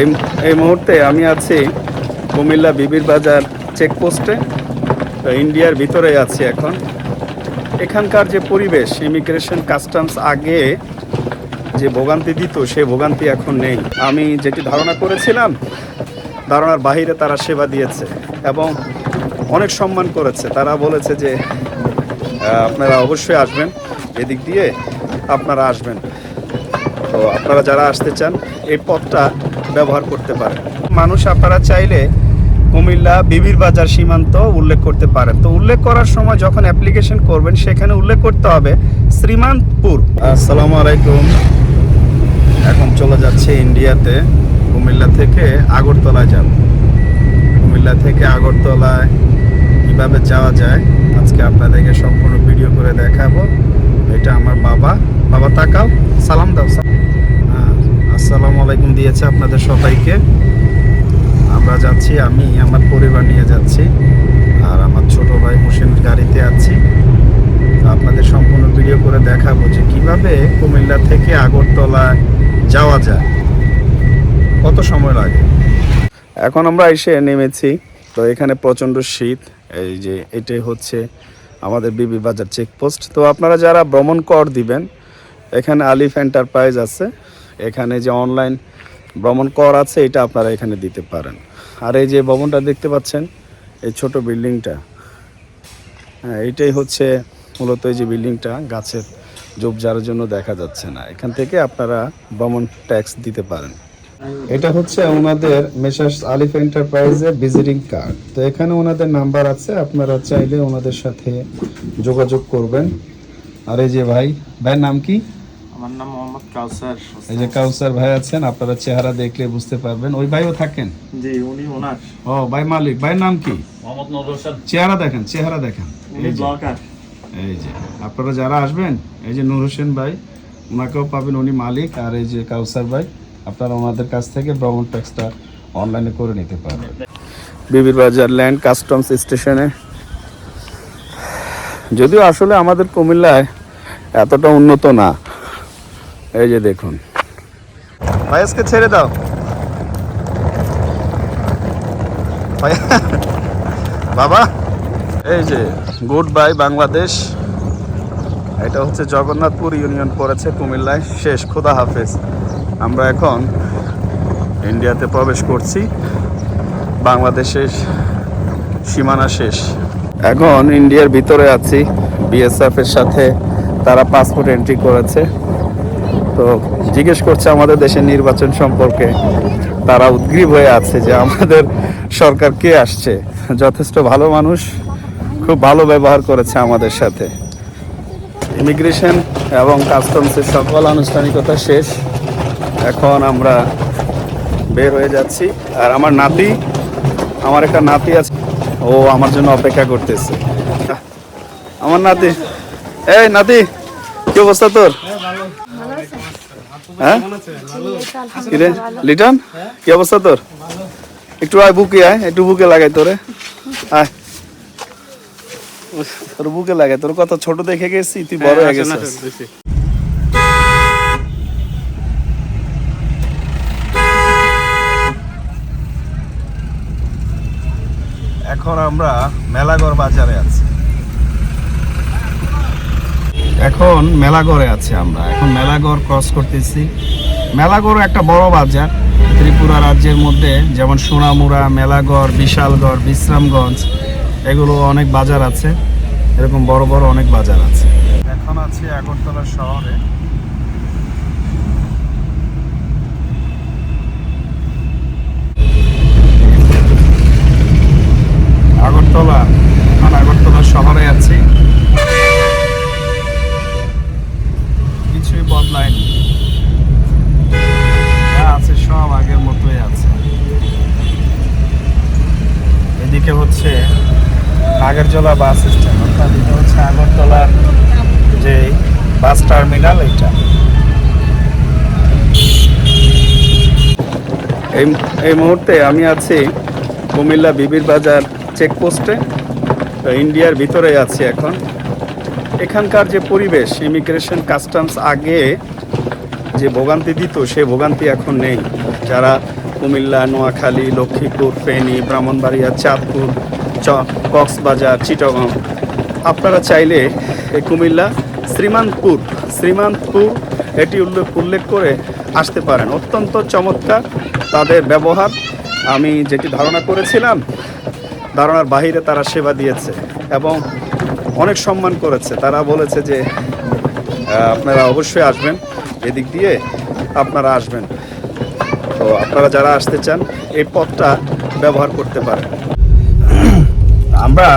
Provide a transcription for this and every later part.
এই এই মুহূর্তে আমি আছি কুমিল্লা বিবির বাজার চেকপোস্টে তো ইন্ডিয়ার ভিতরে আছি এখন। এখানকার যে পরিবেশ ইমিগ্রেশন কাস্টমস আগে যে ভোগান্তি দিত, সে ভোগান্তি এখন নেই। আমি যেটি ধারণা করেছিলাম, ধারণার বাহিরে তারা সেবা দিয়েছে এবং অনেক সম্মান করেছে। তারা বলেছে যে আপনারা অবশ্যই আসবেন, এদিক দিয়ে আপনারা আসবেন। তো আপনারা যারা আসতে চান, এই পথটা ব্যবহার করতে পারেন মানুষ আপনারা চাইলে কুমিল্লা, বিবির বাজার সীমান্ত উল্লেখ করতে পারেন। তো উল্লেখ করার সময় যখন অ্যাপ্লিকেশন করবেন, সেখানে উল্লেখ করতে হবে শ্রীমান্তপুর। আসসালামু আলাইকুম। এখন চলে যাচ্ছে ইন্ডিয়াতে, কুমিল্লা থেকে আগরতলায় যাব। কুমিল্লা থেকে আগরতলায় কীভাবে যাওয়া যায়, আজকে আপনাদেরকে সম্পূর্ণ ভিডিও করে দেখাবো। এটা আমার বাবা। বাবা তাকাও, সালাম দাও, সালাম। আসসালামু আলাইকুম দিয়েছে আপনাদের সবাইকে। আমরা যাচ্ছি, আমি, আমার পরিবার নিয়ে যাচ্ছি, আর আমার ছোট ভাই হোসেনের গাড়িতে আছি। আপনাদের সম্পূর্ণ ভিডিও করে দেখাবো যে কীভাবে কুমিল্লা থেকে আগরতলায় যাওয়া যায়। কত সময় লাগে? এখন আমরা এসে নেমেছি, তো এখানে প্রচণ্ড শীত, এই যে এটাই হচ্ছে আমাদের বিবি বাজার চেকপোস্ট তো আপনারা যারা ভ্রমণ কর দিবেন, এখানে আলিফ এন্টারপ্রাইজ আছে এখানে যে অনলাইন ভ্রমণ কর আছে, এটা আপনারা এখানে দিতে পারেন। আর এই যে ভবনটা দেখতে পাচ্ছেন, এই ছোট বিল্ডিংটা হ্যাঁ এইটাই হচ্ছে মূলত এই যে বিল্ডিংটা, গাছের ঝোপঝাড়ের জন্য দেখা যাচ্ছে না। এখান থেকে আপনারা ভ্রমণ ট্যাক্স দিতে পারেন। এটা হচ্ছে ওনাদের মেসার্স আলিফ এন্টারপ্রাইজের ভিজিটিং কার্ড তো এখানে ওনাদের নাম্বার আছে, আপনারা চাইলে ওনাদের সাথে যোগাযোগ করবেন। আর এই যে ভাই, ভাইয়ের নাম কি? আমার নাম মোহাম্মদ কাউসার এই যে কাউসার ভাই আছেন আপনারা চেহারা দেখলে বুঝতে পারবেন। ওই ভাইও থাকেন? জি উনি ওনার। ও ভাই মালিক। ভাইয়ের নাম কি? মোহাম্মদ নজর হোসেন। চেহারা দেখেন চেহারা দেখেন। উনি এই যে। ব্লকার এই যে। আপনারা যারা আসবেন এই যে নূর হোসেন ভাই ওনাকেও পাবেন উনি মালিক আর এই যে কাউসার ভাই আপনারা ওনাদের কাছ থেকে ভ্রমণ ট্যাক্সটা অনলাইনে করে নিতে পারবেন। বিবির বাজার ল্যান্ড কাস্টমস স্টেশনে। যদিও আসলে আমাদের কুমিল্লায় এতটা উন্নত না এই যে দেখুন। ভাইসকে ছেড়ে দাও। বাবা। এই যে, গুড বাই বাংলাদেশ। এটা হচ্ছে জগন্নাথপুর ইউনিয়ন পড়েছে কুমিল্লায়। শেষ, খোদা হাফেজ। আমরা এখন ইন্ডিয়াতে প্রবেশ করছি। বাংলাদেশের সীমানা শেষ। এখন ইন্ডিয়ার ভিতরে আছি। বিএসএফ এর সাথে তারা পাসপোর্ট এন্ট্রি করেছে। তো জিজ্ঞেস করছে আমাদের দেশের নির্বাচন সম্পর্কে। তারা উদ্গ্রীব হয়ে আছে যে আমাদের সরকার কে আসছে। যথেষ্ট ভালো মানুষ, খুব ভালো ব্যবহার করেছে আমাদের সাথে। ইমিগ্রেশন এবং কাস্টমসের সকল আনুষ্ঠানিকতা শেষ। এখন আমরা বের হয়ে যাচ্ছি। আর আমার নাতি, আমার একটা নাতি আছে। ও আমার জন্য অপেক্ষা করতেছে। আমার নাতি, এই নাতি, কি অবস্থা তোর? হ্যাঁ? কিরে লিটন? কি অবস্থা তোর? একটু আয় বুকে আয় একটু বুকে লাগাই তোরে। আয়। তোর বুকে লাগে তোর কত ছোট দেখে গেছি তুই বড় হয়ে গেছিস। এখন আমরা মেলাগড় বাজারে আছি। এখন মেলাগড়ে আছি আমরা। এখন মেলাগড় ক্রস করতেছি। মেলাগড় একটা বড় বাজার। ত্রিপুরা রাজ্যের মধ্যে যেমন সোনামুড়া, মেলাগড়, বিশালগড়, বিশ্রামগঞ্জ, এগুলো অনেক বাজার আছে। এরকম বড় বড় অনেক বাজার আছে। এখন আছি আগরতলা শহরে আগরতলা এখন আগরতলা শহরে আছি কিছুই বদলায়নি যা আছে সব আগের মতোই আছে এদিকে হচ্ছে নাগরজোলা বাস স্ট্যান্ড, অর্থাৎ এটা হচ্ছে আগরতলার যে বাস টার্মিনাল এটা। এই এই মুহূর্তে আমি আছি কুমিল্লা বিবির বাজার চেকপোস্টে তো ইন্ডিয়ার ভিতরে আছি এখন। এখানকার যে পরিবেশ ইমিগ্রেশন কাস্টমস আগে যে ভোগান্তি দিত, সে ভোগান্তি এখন নেই। যারা কুমিল্লা, নোয়াখালী, লক্ষ্মীপুর, ফেনী, ব্রাহ্মণবাড়িয়া, চাঁদপুর কক্সবাজার চিটগং আপনারা চাইলে কুমিল্লা শ্রীমানপুর শ্রীমানপুর এটি উল্লেখ উল্লেখ করে আসতে পারেন। অত্যন্ত চমৎকার তাদের ব্যবহার। আমি যেটি ধারণা করেছিলাম, ধারণার বাহিরে তারা সেবা দিয়েছে এবং অনেক সম্মান করেছে। তারা বলেছে যে আপনারা অবশ্যই আসবেন, এদিক দিয়ে আপনারা আসবেন। তো আপনারা যারা আসতে চান, এই পথটা ব্যবহার করতে পারেন। আমরা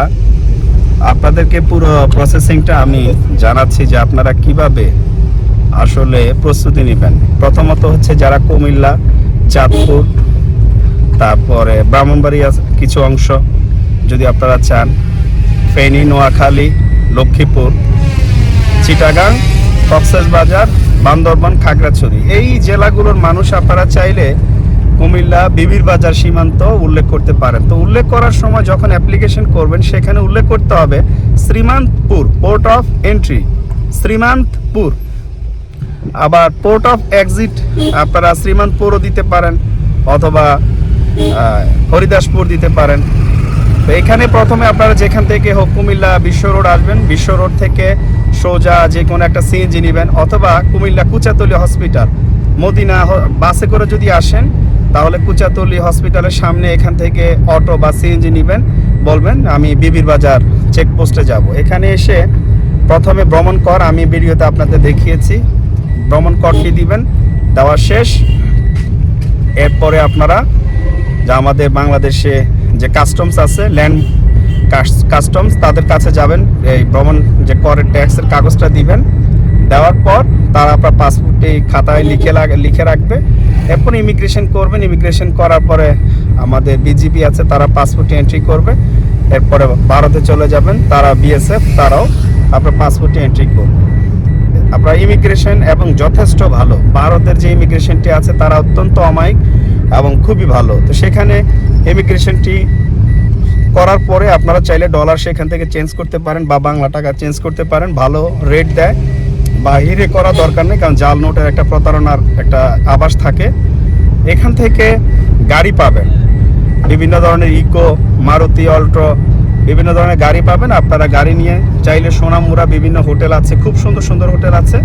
আপনাদেরকে পুরো প্রসেসিংটা আমি জানাচ্ছি যে আপনারা কীভাবে আসলে প্রস্তুতি নেবেন। প্রথমত হচ্ছে যারা কুমিল্লা, চাঁদপুর, তারপরে ব্রাহ্মণবাড়িয়া কিছু অংশ, যদি আপনারা চান, ফেনী, নোয়াখালী, লক্ষ্মীপুর, চিটাগাং, কক্সবাজার, বান্দরবান, খাগড়াছড়ি, এই জেলাগুলোর মানুষ আপনারা চাইলে কুমিল্লা বিবির বাজার সীমান্ত উল্লেখ করতে পারেন। তো উল্লেখ করার সময় যখন অ্যাপ্লিকেশন করবেন, সেখানে উল্লেখ করতে হবে Srimantapur port of entry Srimantapur. আবার পোর্ট অফ এক্সিট আপনারা শ্রীমান্তপুরও দিতে পারেন অথবা হরিদাসপুর দিতে পারেন। তো এখানে প্রথমে আপনারা যেখান থেকে হোক কুমিল্লা বিশ্ব রোড আসবেন, বিশ্ব রোড থেকে সোজা যে কোনো একটা সিএনজি নেবেন অথবা কুমিল্লা কুচাতলি হসপিটাল মদিনা বাসে করে যদি আসেন তাহলে কুচাতলি হসপিটালের সামনে এখান থেকে অটো বা সিএনজি নেবেন, বলবেন, আমি বিবির বাজার চেকপোস্টে যাব। এখানে এসে প্রথমে ভ্রমণ কর, আমি ভিডিওতে আপনাদের দেখিয়েছি। ভ্রমণ করটি দিবেন, দেওয়া শেষ। এরপরে আপনারা যা আমাদের বাংলাদেশে যে কাস্টমস আছে ল্যান্ড কাস্টমস তাদের কাছে যাবেন, এই ভ্রমণ যে করের ট্যাক্সের কাগজটা দিবেন। দেওয়ার পর তারা আপনার পাসপোর্টে খাতায় লিখে লিখে রাখবে। এরপর ইমিগ্রেশন করবেন ইমিগ্রেশন করার পরে আমাদের বিজিপি আছে, তারা পাসপোর্টে এন্ট্রি করবে। এরপরে ভারতে চলে যাবেন, তারা বিএসএফ তারাও আপনার পাসপোর্টে এন্ট্রি করবে। আপনার ইমিগ্রেশন এবং যথেষ্ট ভালো। ভারতের যে ইমিগ্রেশনটি আছে, তারা অত্যন্ত অমায়িক এবং খুবই ভালো। তো সেখানে ইমিগ্রেশনটি করার পরে আপনারা চাইলে ডলার সেখান থেকে চেঞ্জ করতে পারেন বা বাংলা টাকা চেঞ্জ করতে পারেন, ভালো রেট দেয়। বাহিরে করা দরকার নেই, কারণ জাল নোটের একটা প্রতারণার একটা আভাস থাকে। এখান থেকে গাড়ি পাবেন। বিভিন্ন ধরনের ইকো, মারুতি, অল্ট্রো, বিভিন্ন ধরনের গাড়ি পাবেন। আপনারা গাড়ি নিয়ে চাইলে সোনামুরা বিভিন্ন হোটেল আছে, খুব সুন্দর সুন্দর হোটেল আছে,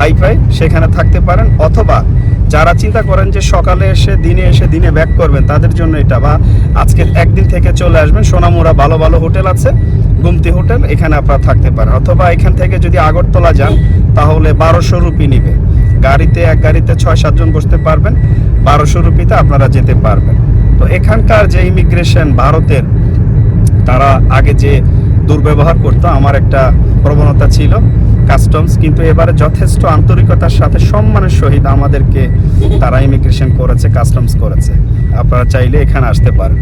হাইফাই, সেখানে থাকতে পারেন। অথবা যারা চিন্তা করেন যে সকালে এসে, দিনে এসে, দিনে ব্যাক করবেন, তাদের জন্য এটা। বা আজকে একদিন থেকে চলে আসবেন সোনামুরা ভালো ভালো হোটেল আছে। গুমতি হোটেল, এখানে আপনারা থাকতে পারেন। অথবা এখান থেকে যদি আগরতলা যান, তাহলে বারোশো রুপি নিবে। গাড়িতে, এক গাড়িতে ছয় সাতজন বসতে পারবেন। বারোশো রুপিতে আপনারা যেতে পারবেন। তো এখানকার যে ইমিগ্রেশন ভারতের, তারা আগে যে দুর্ব্যবহার করতো, আমার একটা প্রবণতা ছিল কাস্টমস কিন্তু এবারে যথেষ্ট আন্তরিকতার সাথে সম্মানের সহিত আমাদেরকে তারা ইমিগ্রেশন করেছে কাস্টমস করেছে। আপনারা চাইলে এখানে আসতে পারেন।